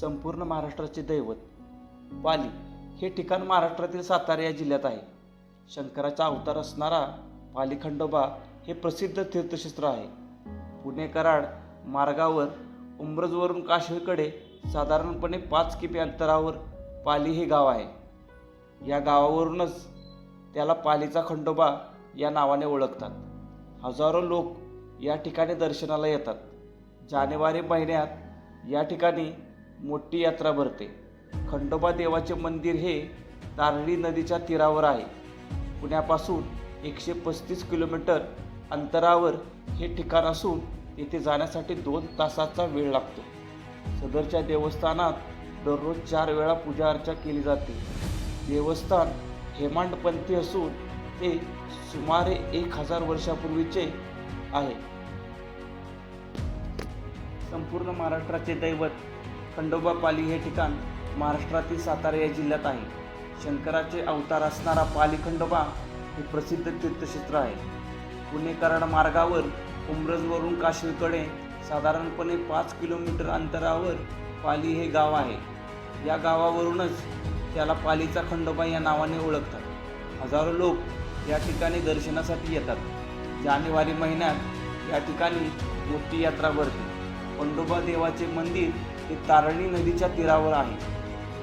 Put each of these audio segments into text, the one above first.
संपूर्ण महाराष्ट्राचे दैवत पाली हे ठिकाण महाराष्ट्रातील सातारा या जिल्ह्यात आहे. शंकराचा अवतार असणारा पाली खंडोबा हे प्रसिद्ध तीर्थक्षेत्र आहे. पुणे कराड मार्गावर उंब्रजवरून काशीकडे साधारणपणे पाच किपी अंतरावर पाली हे गाव आहे. या गावावरूनच त्याला पालीचा खंडोबा या नावाने ओळखतात. हजारो लोक या ठिकाणी दर्शनाला येतात. जानेवारी महिन्यात या ठिकाणी मोठी यात्रा भरते. खंडोबा देवाचे मंदिर हे तारळी नदीच्या तीरावर आहे. पुण्यापासून एकशे पस्तीस किलोमीटर अंतरावर हे ठिकाण असून येथे जाण्यासाठी दोन तासाचा वेळ लागतो. सदरच्या देवस्थानात दररोज चार वेळा पूजा अर्चा केली जाते. देवस्थान हेमांडपंथी असून ते सुमारे एक हजार वर्षापूर्वीचे आहे. संपूर्ण महाराष्ट्राचे दैवत खंडोबा पाली हे ठिकाण महाराष्ट्रातील सातारा या जिल्ह्यात आहे. शंकराचे अवतार असणारा पाली खंडोबा हे प्रसिद्ध तीर्थक्षेत्र आहे. पुणे कराड मार्गावर उमरजवरून काशीकडे साधारणपणे पाच किलोमीटर अंतरावर पाली हे गाव आहे. या गावावरूनच त्याला पालीचा खंडोबा या नावाने ओळखतात. हजारो लोक या ठिकाणी दर्शनासाठी येतात. जानेवारी महिन्यात या ठिकाणी मोठी यात्रा भरते. खंडोबा देवाचे मंदिर हे तारणी नदीच्या तीरावर आहे.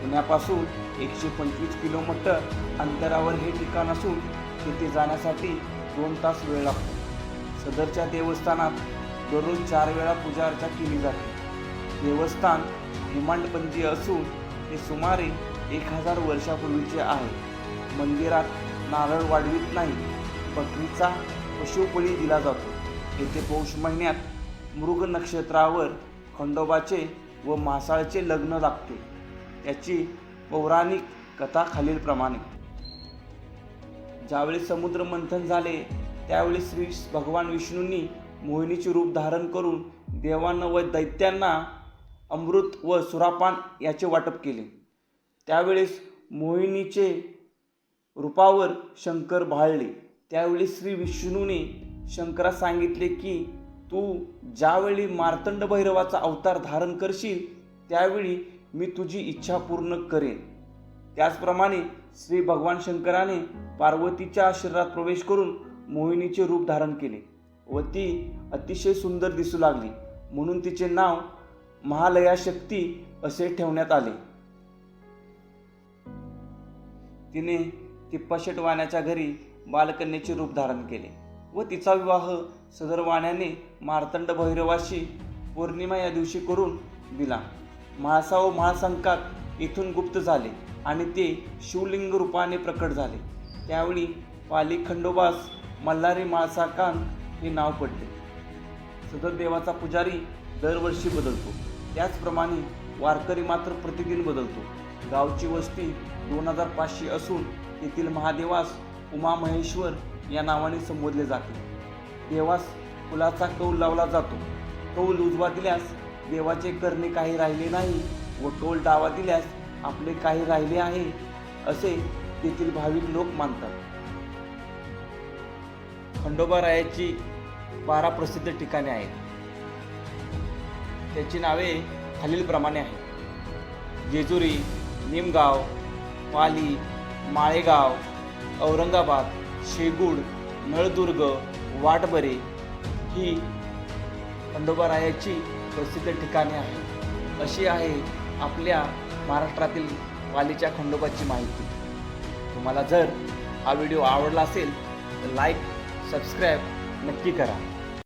पुण्यापासून एकशे पंचवीस किलोमीटर अंतरावर हे ठिकाण असून तिथे जाण्यासाठी दोन तास वेळ लागतो. सदरच्या देवस्थानात दररोज चार वेळा पूजा अर्चा केली जाते. देवस्थान हेमांडपंथी असून हे सुमारे एक हजार वर्षापूर्वीचे आहे. मंदिरात नारळ वाढवित नाही बकरीचा पशुबळी दिला जातो. येथे पौष महिन्यात मृग नक्षत्रावर खंडोबाचे व मासाळचे लग्न लागते. याची पौराणिक कथा खालीलप्रमाणे. ज्यावेळी समुद्र मंथन झाले त्यावेळी श्री भगवान विष्णूंनी मोहिनीचे रूप धारण करून देवांना व दैत्यांना अमृत व सुरापान याचे वाटप केले. त्यावेळेस मोहिनीचे रूपावर शंकर भाळले त्यावेळी श्री विष्णूने शंकरास सांगितले की तू ज्यावेळी मार्तंड भैरवाचा अवतार धारण करशील त्यावेळी मी तुझी इच्छा पूर्ण करेन. त्याचप्रमाणे श्री भगवान शंकराने पार्वतीच्या शरीरात प्रवेश करून मोहिनीचे रूप धारण केले व ती अतिशय सुंदर दिसू लागली. म्हणून तिचे नाव महालया शक्ती असे ठेवण्यात आले. तिने तिप्पाशेट वाण्याच्या घरी बालकन्याचे रूप धारण केले. व तिचा विवाह सदरवाण्याने मार्तंड भैरवाशी पौर्णिमा या दिवशी करून दिला. म्हाळसा व म्हाळसंकात इथून गुप्त झाले आणि ते शिवलिंग रूपाने प्रकट झाले. त्यावेळी पाली खंडोबास मल्हारी माळसाकान हे नाव पडले. सदर देवाचा पुजारी दरवर्षी बदलतो. त्याचप्रमाणे वारकरी मात्र प्रतिदिन बदलतो. गावची वस्ती दोन हजार पाचशे असून येथील महादेवास उमा महेश्वर या नावाने संबोधले जाते. देवास फुलाचा कौल लावला जातो. कौल उजवा दिल्यास देवाचे करणे काही राहिले नाही व कौल डावा दिल्यास आपले काही राहिले आहे असे तेथील भाविक लोक मानतात. खंडोबा रायाची बारा प्रसिद्ध ठिकाणे आहेत. त्याची नावे खालीलप्रमाणे आहेत. जेजुरी निमगाव पाली माळेगाव औरंगाबाद शेगूड नळदुर्ग वाटबरे ही खंडोबारायाची प्रसिद्ध ठिकाणे आहेत. अशी आहे आपल्या महाराष्ट्रातील पालीच्या खंडोबाची माहिती. तुम्हाला जर हा व्हिडिओ आवडला असेल तर लाईक सबस्क्राईब नक्की करा.